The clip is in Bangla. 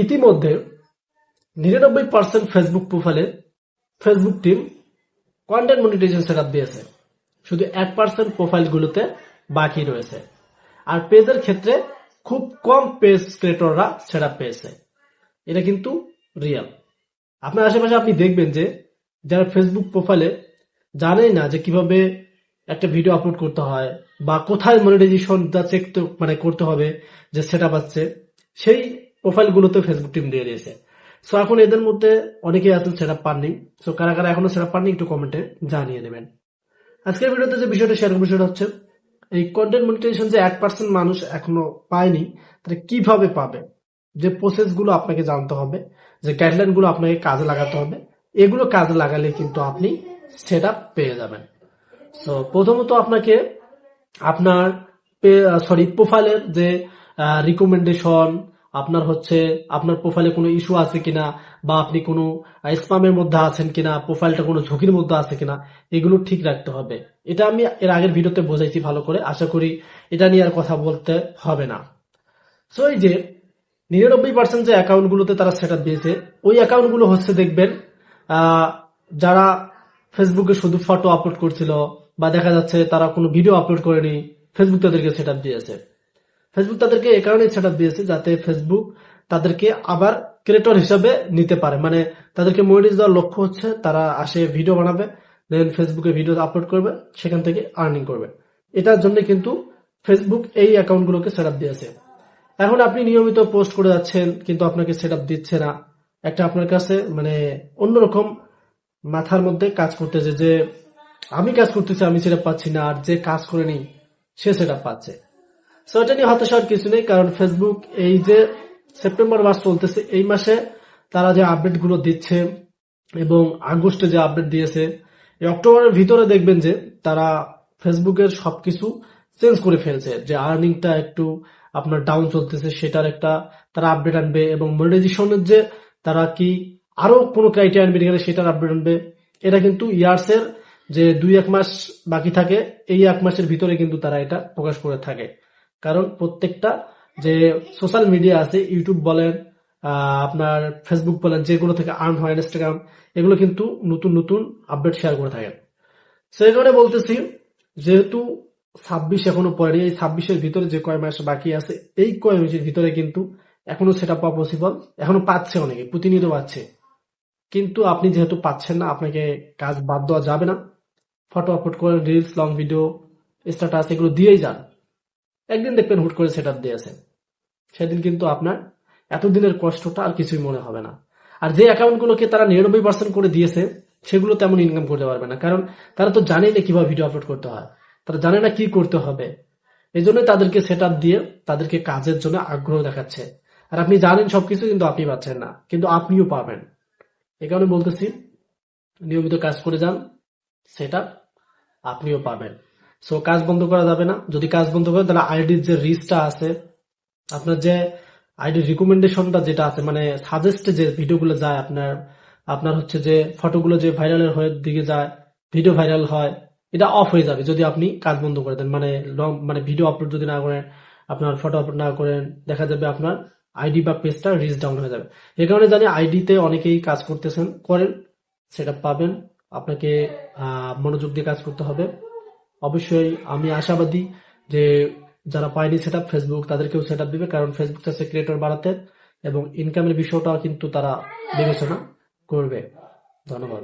ইতিমধ্যে নিরানব্বই পার্সেন্ট ফেসবুক প্রোফাইলে Facebook team content monetization set দিয়েছে। শুধু এক পার্সেন্ট প্রোফাইলগুলোতে বাকি রয়েছে। আর পেজের ক্ষেত্রে খুব কম পেজ ক্রিয়েটররা সেট পেয়েছে। এটা কিন্তু রিয়েল আপনার আশেপাশে আপনি দেখবেন যে যারা ফেসবুক প্রোফাইলে জানেই না যে কীভাবে একটা ভিডিও আপলোড করতে হয় বা কোথায় মনিটাইজেশন চেক মানে করতে হবে, যে সেট আপ আছে সেই প্রোফাইলগুলোতে ফেসবুক টিম দিয়ে দিয়েছে। সো এখন এদের মধ্যে অনেকেই আছেন সেট পাননি। সো কারা কারা এখনও সেট পাননি একটু কমেন্টে জানিয়ে দেবেন। আজকের ভিডিওতে যে বিষয়টা শেয়ার সেটা হচ্ছে, এই কন্টেন্ট মনিটাইজেশন যে এক পার্সেন্ট মানুষ এখনও পায়নি তাহলে কীভাবে পাবে? যে প্রসেসগুলো আপনাকে জানতে হবে, যে গাইডলাইনগুলো আপনাকে কাজে লাগাতে হবে, এগুলো কাজে লাগালে কিন্তু আপনি সেট পেয়ে যাবেন। সো প্রথমত আপনাকে আপনার সরি প্রোফাইলের যে রিকমেন্ডেশন আপনার হচ্ছে, আপনার প্রোফাইলে কোনো ইস্যু আছে কিনা, বা আপনি কোনো স্পামের মধ্যে আছেন কিনা প্রোফাইলটা কোনো ঝুঁকির মধ্যে আছে কিনা, এগুলো ঠিক রাখতে হবে। এটা আমি এর আগের ভিডিওতে বোঝাইছি ভালো করে, আশা করি এটা নিয়ে আর কথা বলতে হবে না। সো এই যে নিরানব্বই পার্সেন্ট যে অ্যাকাউন্টগুলোতে তারা সেট দিয়েছে, ওই অ্যাকাউন্টগুলো হচ্ছে দেখবেন যারা ফেসবুকে শুধু ফটো আপলোড করছিল, বা দেখা যাচ্ছে তারা কোনো ভিডিও আপলোড করেনি ফেসবুক তাদেরকে সেট দিয়েছে। ফেসবুক তাদেরকে এ কারণে সেট দিয়েছে যাতে ফেসবুক তাদেরকে আবার ক্রিয়েটর হিসাবে নিতে পারে। মানে তাদেরকে মনিটাইজ দেওয়ার লক্ষ্য হচ্ছে তারা আসে ভিডিও বানাবে দেন ফেসবুকে ভিডিও আপলোড করবে, সেখান থেকে আর্নিং করবে। এটার জন্য কিন্তু ফেসবুক এই অ্যাকাউন্টগুলোকে সেট দিয়েছে। এখন আপনি নিয়মিত পোস্ট করে যাচ্ছেন, কিন্তু আপনাকে সেট দিচ্ছে না। একটা আপনার কাছে মানে অন্যরকম মাথার মধ্যে কাজ করতেছে যে, আমি কাজ করতেছি, আমি সেটা পাচ্ছি না, আর যে কাজ করেনি সে সেটা পাচ্ছে। সো এটা নিয়ে হতাশ হওয়ার কিছু নেই, কারণ ফেসবুক এই যে সেপ্টেম্বর মাস চলতেছে, এই মাসে তারা যে আপডেটগুলো দিচ্ছে এবং আগস্টে যে আপডেট দিয়েছে, এই অক্টোবরের ভিতরে দেখবেন যে তারা ফেসবুকের সবকিছু চেঞ্জ করে ফেলছে, যে আর্নিংটা একটু আপনার ডাউন চলতেছে, সেটার একটা তারা আপডেট আনবে এবং মনিটাইজেশনের যে তারা কি আরও কোনো ক্রাইটেরিয়া আনবে এখানে, সেটার আপডেট আনবে, এটা কিন্তু ইয়ার্সের যে দুই এক মাস বাকি থাকে, এই এক মাসের ভিতরে কিন্তু তারা এটা প্রকাশ করে থাকে। কারণ প্রত্যেকটা যে সোশ্যাল মিডিয়া আছে ইউটিউব বলেন আপনার ফেসবুক বলেন যেগুলো থেকে আর্ন হয় ইনস্টাগ্রাম এগুলো কিন্তু নতুন নতুন আপডেট শেয়ার করে থাকেন। সেই কারণে বলতেছি, যেহেতু ছাব্বিশ এখনও পরে এই ছাব্বিশের ভিতরে যে কয় মাস বাকি আছে, এই কয় মাসের ভিতরে কিন্তু এখনও সেটা পাওয়া পসিবল এখনও পাচ্ছে অনেকে, প্রতিনিয়ত পাচ্ছে। কিন্তু আপনি যেহেতু পাচ্ছেন না, আপনাকে কাজ বাদ দেওয়া যাবে না। ফটো আপলোড করেন রিলস লং ভিডিও স্ট্যাটাস এগুলো দিয়েই যান। একদিন দেখবেন হুট করে সেট আপ দিয়েছে সেদিন কিন্তু আপনার এতদিনের কষ্টটা আর কিছুই মনে হবে না। আর যে অ্যাকাউন্টগুলোকে তারা নিরানব্বই পার্সেন্ট করে দিয়েছে, সেগুলো তেমন ইনকাম করতে পারবে না। কারণ তারা তো জানেই না কীভাবে ভিডিও আপলোড করতে হয়। তারা জানে না কি করতে হবে। এই জন্য তাদেরকে সেট দিয়ে তাদেরকে কাজের জন্য আগ্রহ দেখাচ্ছে। আর আপনি জানেন সবকিছু কিন্তু আপনি পাচ্ছেন না, কিন্তু আপনিও পাবেন। এ কারণে বলতেছি, নিয়মিত কাজ করে যান সেটা আপনিও পাবেন। সো কাজ বন্ধ করা যাবে না। যদি কাজ বন্ধ করেন, তাহলে আইডির যে রিচটা আছে, আপনার যে আইডির রিকমেন্ডেশনটা যেটা আছে মানে সাজেস্টে যে ভিডিওগুলো যায় আপনার আপনার হচ্ছে যে ফটোগুলো যে ভাইরালের হয়ে দিকে যায় ভিডিও ভাইরাল হয়, এটা অফ হয়ে যাবে যদি আপনি কাজ বন্ধ করে দেন। মানে লং মানে ভিডিও আপলোড যদি না করেন, আপনার ফটো আপলোড না করেন, দেখা যাবে আপনার আইডি বা পেজটা রিচ ডাউন হয়ে যাবে। এই কারণে জানি আইডিতে অনেকেই কাজ করতেছেন, করেন, সেটা পাবেন। আপনাকে মনোযোগ দিয়ে কাজ করতে হবে। অবশ্যই আমি আশাবাদী যে যারা পায়নি সেট আপ ফেসবুক তাদেরকেও সেট আপ দিবে, কারণ ফেসবুক চাচ্ছে ক্রিয়েটর বাড়াতে এবং ইনকামের বিষয়টাও কিন্তু তারা বিবেচনা করবে। ধন্যবাদ।